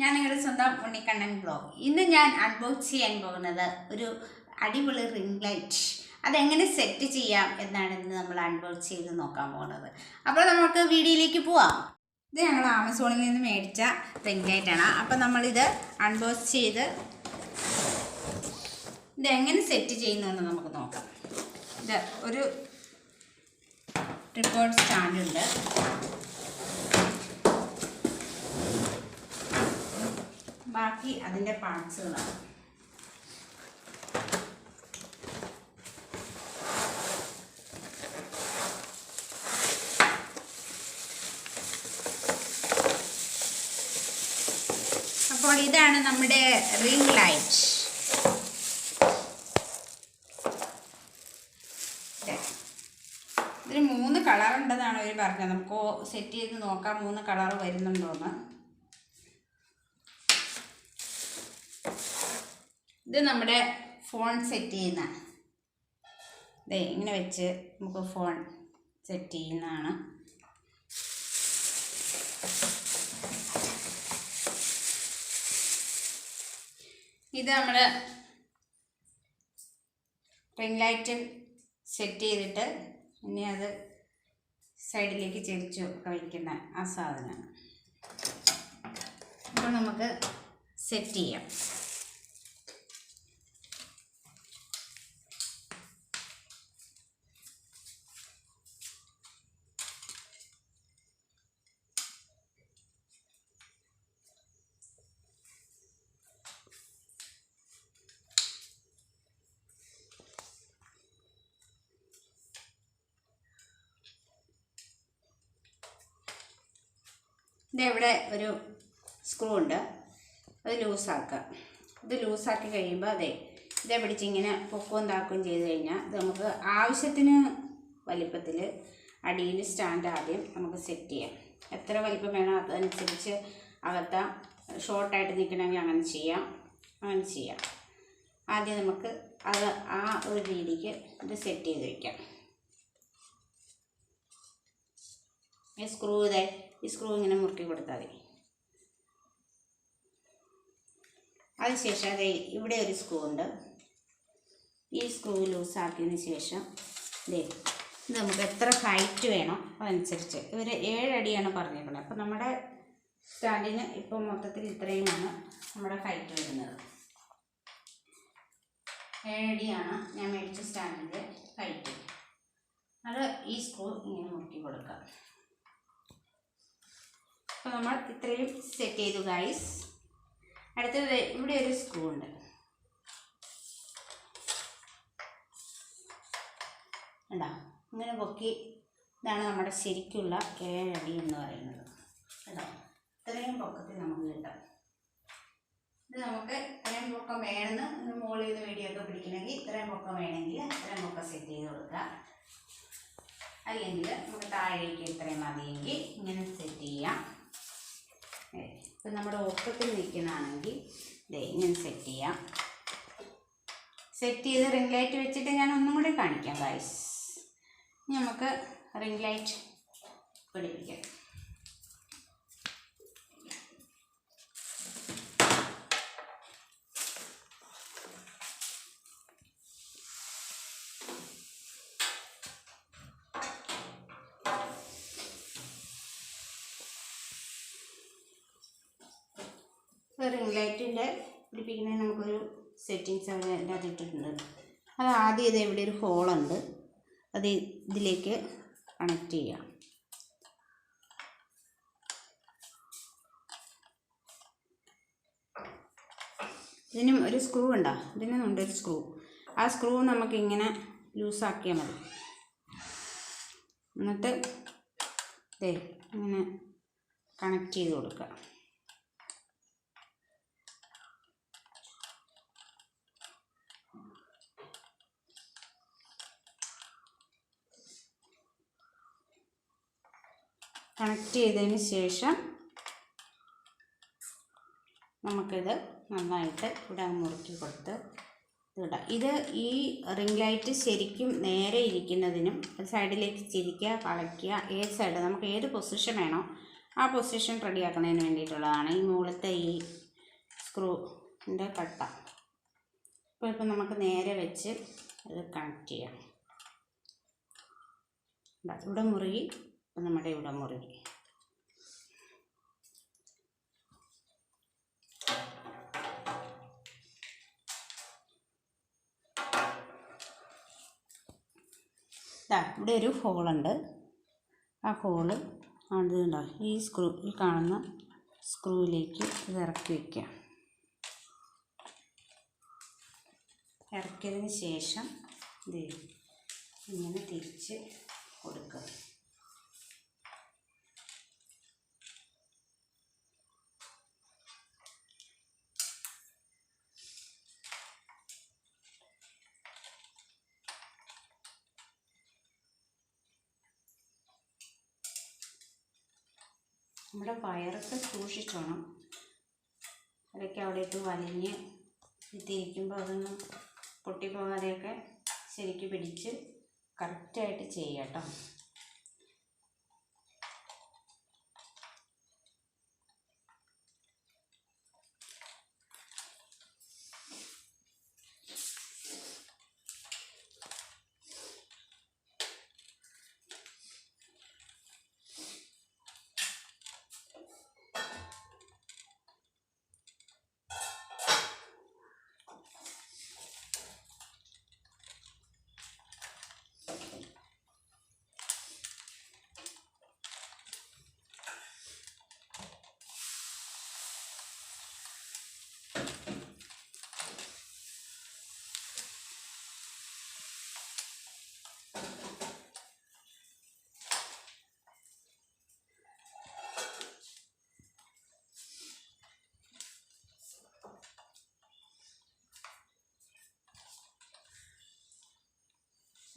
ഞാൻ നിങ്ങളുടെ സ്വന്തം ഉണ്ണിക്കണ്ണൻ ബ്ലോഗ് ഇന്ന് ഞാൻ അൺബോക്സ് ചെയ്യാൻ പോകുന്നത് ഒരു അടിപൊളി റിംഗ് ലൈറ്റ് അതെങ്ങനെ സെറ്റ് ചെയ്യാം എന്നാണ് ഇന്ന് നമ്മൾ അൺബോക്സ് ചെയ്ത് നോക്കാൻ പോകുന്നത്. അപ്പോൾ നമുക്ക് വീഡിയോയിലേക്ക് പോവാം. ഇത് ഞങ്ങൾ ആമസോണിൽ നിന്ന് മേടിച്ച റിംഗ് ലൈറ്റാണ് അപ്പോൾ നമ്മളിത് അൺബോക്സ് ചെയ്ത് ഇതെങ്ങനെ സെറ്റ് ചെയ്യുന്നു നമുക്ക് നോക്കാം. ഇത് ഒരു ട്രിപ്പോർഡ് സ്റ്റാൻഡുണ്ട് ബാക്കി അതിന്റെ പാർട്സുകളാണ്. അപ്പോൾ ഇതാണ് നമ്മുടെ റിംഗ് ലൈറ്റ്. ഇതിന് മൂന്ന് കളർ ഉണ്ടെന്നാണ് അവർ പറഞ്ഞത്. നമുക്ക് സെറ്റ് ചെയ്ത് നോക്കാം. മൂന്ന് കളർ വരുന്നുണ്ടോന്ന്. ഇത് നമ്മുടെ ഫോൺ സെറ്റ് ചെയ്യുന്ന. ദേ ഇങ്ങനെ വെച്ച് നമുക്ക് ഫോൺ സെറ്റ് ചെയ്യുന്നതാണ്. ഇത് നമ്മൾ റിംഗ് ലൈറ്റ് സെറ്റ് ചെയ്തിട്ട് ഇനി അത് സൈഡിലേക്ക് ചെരിച്ചു ഒക്കെ വയ്ക്കുന്ന ആ സാധനമാണ്. അപ്പോൾ നമുക്ക് സെറ്റ് ചെയ്യാം. ഇതെവിടെ ഒരു സ്ക്രൂ ഉണ്ട്. അത് ലൂസാക്കുക ഇത് ലൂസാക്കി കഴിയുമ്പോൾ അതെ ഇതേ പിടിച്ച് ഇങ്ങനെ പൊക്കവും താക്കുകയും ചെയ്ത് കഴിഞ്ഞാൽ ഇത് നമുക്ക് ആവശ്യത്തിന് വലിപ്പത്തിൽ അടിയിൽ സ്റ്റാൻഡ് ആദ്യം നമുക്ക് സെറ്റ് ചെയ്യാം. എത്ര വലിപ്പം വേണോ അതനുസരിച്ച് അകത്താം ഷോർട്ടായിട്ട് നിൽക്കണമെങ്കിൽ അങ്ങനെ ചെയ്യാം. അങ്ങനെ ചെയ്യാം. ആദ്യം നമുക്ക് അത് ആ ഒരു രീതിക്ക് ഇത് സെറ്റ് ചെയ്ത് വയ്ക്കാം ഈ സ്ക്രൂ ഇതേ ഈ സ്ക്രൂ ഇങ്ങനെ മുറുക്കി കൊടുത്താൽ മതി. അതിനുശേഷം അതെ ഇവിടെ ഒരു സ്ക്രൂ ഉണ്ട്. ഈ സ്ക്രൂ ലൂസാക്കിയതിന് ശേഷം ഇതേ ഇത് നമുക്ക് എത്ര ഹൈറ്റ് വേണോ അതനുസരിച്ച്. ഇവർ ഏഴടിയാണ് പറഞ്ഞിരിക്കുന്നത് അപ്പോൾ നമ്മുടെ സ്റ്റാൻഡിന് ഇപ്പോൾ മൊത്തത്തിൽ ഇത്രയുമാണ് നമ്മുടെ ഹൈറ്റ് വരുന്നത്. ഏഴടിയാണ് ഞാൻ മേടിച്ച സ്റ്റാൻഡിന്റെ ഹൈറ്റ് അത് ഈ സ്ക്രൂ ഇങ്ങനെ മുറുക്കി കൊടുക്കാം. അപ്പോൾ നമ്മൾ ഇത്രയും സെറ്റ് ചെയ്തു ഗൈസ് അടുത്തത് ഇവിടെ ഒരു സ്ക്രൂ ഉണ്ട്. ഉണ്ടോ ഇങ്ങനെ പൊക്കി ഇതാണ് നമ്മുടെ ശരിക്കുള്ള ഏഴടി എന്ന് പറയുന്നത്. കേട്ടോ ഇത്രയും പൊക്കത്തിൽ നമുക്ക് കിട്ടാം. ഇത് നമുക്ക് ഇത്രയും പൊക്കം വേണമെന്ന് മുകളിൽ നിന്ന് വീഡിയോ പിടിക്കണമെങ്കിൽ ഇത്രയും പൊക്കം വേണമെങ്കിൽ ഇത്രയും പൊക്കം സെറ്റ് ചെയ്ത് കൊടുക്കുക അല്ലെങ്കിൽ നമുക്ക് താഴേക്ക് ഇത്രയും മതിയെങ്കിൽ ഇങ്ങനെ സെറ്റ് ചെയ്യാം. ഇപ്പം നമ്മുടെ ഒപ്പത്തിൽ നിൽക്കുന്നതാണെങ്കിൽ ഇതേ ഇങ്ങനെ സെറ്റ് ചെയ്യാം. സെറ്റ് ചെയ്ത് റിംഗ് ലൈറ്റ് വെച്ചിട്ട് ഞാൻ ഒന്നും കൂടി കാണിക്കാം ഗൈസ് നമുക്ക് റിംഗ് ലൈറ്റ് പിടിപ്പിക്കാം. റിംഗ് ലൈറ്റിന്റെ പിടിപ്പിക്കുന്നതിന് നമുക്കൊരു സെറ്റിങ്സ് അവിടെ അതിന്റെ ഇട്ടിട്ടുണ്ട്. അത് ആദ്യം ഇത് ഇവിടെ ഒരു ഹോളുണ്ട് അത് ഇതിലേക്ക് കണക്ട് ചെയ്യാം. ഇതിനും ഒരു സ്ക്രൂ ഉണ്ടോ? ഇതിനും ഉണ്ട് ഒരു സ്ക്രൂ. ആ സ്ക്രൂ നമുക്കിങ്ങനെ ലൂസാക്കിയാൽ മതി. എന്നിട്ട് ദേ ഇങ്ങനെ കണക്ട് ചെയ്ത് കൊടുക്കുക കണക്ട് ചെയ്തതിന് ശേഷം നമുക്കിത് നന്നായിട്ട് ഇവിടെ മുറുക്കി കൊടുത്ത് ഇടാം ഇത് ഈ റിംഗ് ലൈറ്റ് ശരിക്കും നേരെ ഇരിക്കുന്നതിനും സൈഡിലേക്ക് ചിരിക്കുക കളയ്ക്കുക ഏത് സൈഡ് നമുക്ക് ഏത് പൊസിഷൻ വേണോ ആ പൊസിഷൻ റെഡിയാക്കുന്നതിന് വേണ്ടിയിട്ടുള്ളതാണ് ഈ മുകളിലത്തെ ഈ സ്ക്രൂവിന്റെ കട്ട അപ്പോൾ ഇപ്പം നമുക്ക് നേരെ വെച്ച് ഇത് കണക്ട് ചെയ്യാം. ഇവിടെ മുറുകി നമ്മുടെ ഇവിടെ മുറുകി ഇതാ ഇവിടെ ഒരു ഹോളുണ്ട്. ആ ഹോൾ അത് ഈ സ്ക്രൂ ഈ കാണുന്ന സ്ക്രൂവിലേക്ക് ഇത് ഇറക്കി വയ്ക്കുക ഇറക്കിയതിന് ശേഷം ഇത് ഇങ്ങനെ തിരിച്ച് കൊടുക്കുക. നമ്മുടെ വയറൊക്കെ സൂക്ഷിച്ചോണം. ഇടയ്ക്ക് അവിടെ ഇട്ട് വലിഞ്ഞ് തിരിക്കുമ്പോൾ അതൊന്നും പൊട്ടിപ്പോകാതെയൊക്കെ ശരിക്ക് പിടിച്ച് കറക്റ്റായിട്ട് ചെയ്യുക കേട്ടോ.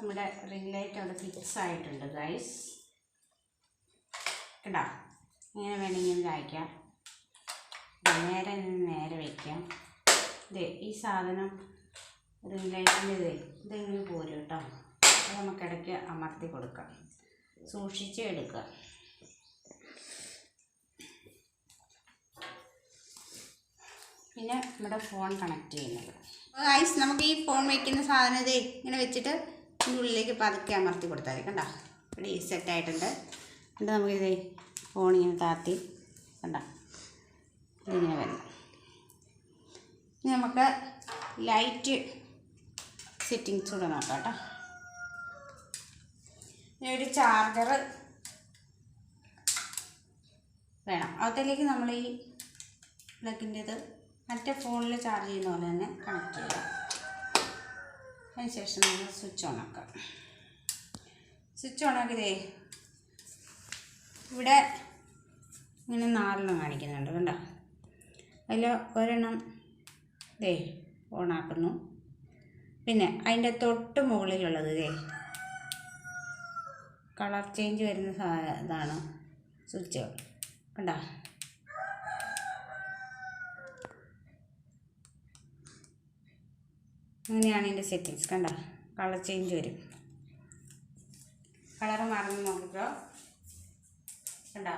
നമ്മുടെ റിംഗ് ലൈറ്റ് അവിടെ ഫിക്സ് ആയിട്ടുണ്ട് ഗൈസ് കേട്ടോ ഇങ്ങനെ വേണമെങ്കിൽ അയക്കാം. നേരെ നേരെ വയ്ക്കാം ഇതേ ഈ സാധനം റിംഗ് ലൈറ്റിന്റെ ഇതേ ഇതെങ്ങനെ പോരും കേട്ടോ. അത് നമുക്കിടയ്ക്ക് അമർത്തി കൊടുക്കാം. സൂക്ഷിച്ച് എടുക്കുക പിന്നെ നമ്മുടെ ഫോൺ കണക്ട് ചെയ്യുന്നത്. ഗൈസ് നമുക്ക് ഈ ഫോൺ വയ്ക്കുന്ന സാധനം ഇതേ ഇങ്ങനെ വെച്ചിട്ട് ഉള്ളിലേക്ക് പതുക്കെ അമർത്തി കൊടുത്താൽ മതി. കണ്ടോ? ഇവിടെ ഈ സെറ്റായിട്ടുണ്ട് എന്നിട്ട് നമുക്കിത് ഫോൺ ഇങ്ങനെ താത്തി കണ്ട? ഇതിങ്ങനെ വരണം ഇനി നമുക്ക് ലൈറ്റ് സെറ്റിങ്സ് കൂടെ നോക്കാം കേട്ടോ. ഇനി ഒരു ചാർജർ വേണം. അതിലേക്ക് നമ്മൾ ഈ പ്ലഗിന്റെത് മറ്റേ ഫോണിൽ ചാർജ് ചെയ്യുന്ന പോലെ തന്നെ കണക്ട് ചെയ്യാം. അതിനുശേഷം നമ്മൾ സ്വിച്ച് ഓൺ ആക്കാം. സ്വിച്ച് ഓൺ ആക്കിയതേ ഇവിടെ ഇങ്ങനെ നാലെണ്ണം കാണിക്കുന്നുണ്ട് കണ്ടോ? അതിൽ ഒരെണ്ണം ദേ ഓണാക്കുന്നു പിന്നെ അതിന്റെ തൊട്ട് മുകളിലുള്ളത് ദേ കളർ ചേഞ്ച് വരുന്ന സാ ഇതാണ് സ്വിച്ച് കണ്ടോ? അങ്ങനെയാണ് ഇതിന്റെ സെറ്റിങ്സ് കണ്ട? കളർ ചേഞ്ച് വരും. കളർ മാറുന്ന നോക്കിക്കോ. കണ്ടോ?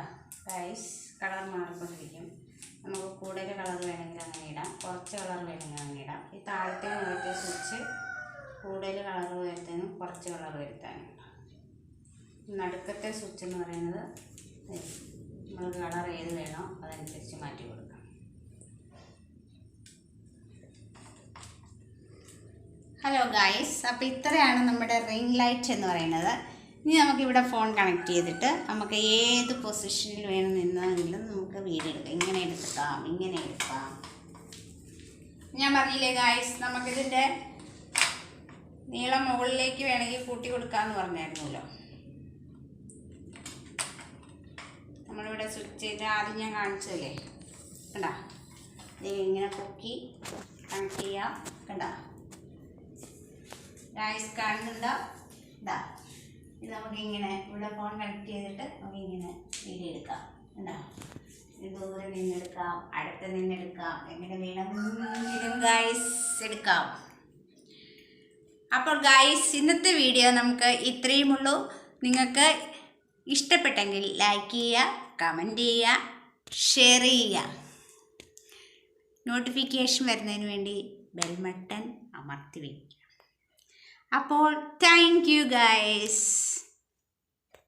ഗൈസ് കളർ മാറിക്കൊണ്ടിരിക്കും. നമുക്ക് കൂടുതൽ കളർ വേണമെങ്കിൽ അങ്ങനെ ഇടാം. കുറച്ച് കളർ വേണമെങ്കിൽ അങ്ങനെ ഇടാം. ഈ താഴത്തെ മുകളിലത്തെ സ്വിച്ച് കൂടുതൽ കളർ വരുത്താനും കുറച്ച് കളർ വരുത്താനും. നടുക്കത്തെ സ്വിച്ച് എന്ന് പറയുന്നത് നമുക്ക് കളർ ഏത് വേണോ അതനുസരിച്ച് മാറ്റി കൊടുക്കാം. ഹലോ ഗായ്സ് അപ്പോൾ ഇത്രയാണ് നമ്മുടെ റിംഗ് ലൈറ്റ് എന്ന് പറയുന്നത്. ഇനി നമുക്കിവിടെ ഫോൺ കണക്ട് ചെയ്തിട്ട് നമുക്ക് ഏത് പൊസിഷനിൽ വേണം നിന്നെങ്കിലും നമുക്ക് വീഡിയോ എടുക്കാം. ഇങ്ങനെ എടുക്കാം ഇങ്ങനെ എടുക്കാം. ഞാൻ പറഞ്ഞില്ലേ ഗായ്സ് നമുക്കിതിന്റെ നീളം മുകളിലേക്ക് വേണമെങ്കിൽ കൂട്ടി കൊടുക്കാമെന്ന് പറഞ്ഞായിരുന്നല്ലോ. നമ്മളിവിടെ സ്വിച്ച് ചെയ്ത് ആദ്യം ഞാൻ കാണിച്ചതല്ലേ? കണ്ടാ? ഇങ്ങനെ പൊക്കി കണക്ട് ചെയ്യാം. കണ്ടാ? ഗായ്സ് കാണുന്നുണ്ടോ? ഇതാ ഇത് നമുക്ക് ഇങ്ങനെ ഇവിടെ ഫോൺ കണക്ട് ചെയ്തിട്ട് നമുക്ക് ഇങ്ങനെ വീഡിയോ എടുക്കാം ഇത് ദൂരെ നിന്നെടുക്കാം അടുത്ത് നിന്നെടുക്കാം എങ്ങനെ വേണമെങ്കിലും ഗൈസ് എടുക്കാം. അപ്പോൾ ഗൈസ് ഇന്നത്തെ വീഡിയോ നമുക്ക് ഇത്രയും ഉള്ളൂ. നിങ്ങൾക്ക് ഇഷ്ടപ്പെട്ടെങ്കിൽ ലൈക്ക് ചെയ്യുക കമന്റ് ചെയ്യുക ഷെയർ ചെയ്യുക. നോട്ടിഫിക്കേഷൻ വരുന്നതിന് വേണ്ടി ബെൽ ബട്ടൺ അമർത്തി വയ്ക്കുക അപ്പോൾ താങ്ക് യു ഗൈസ്.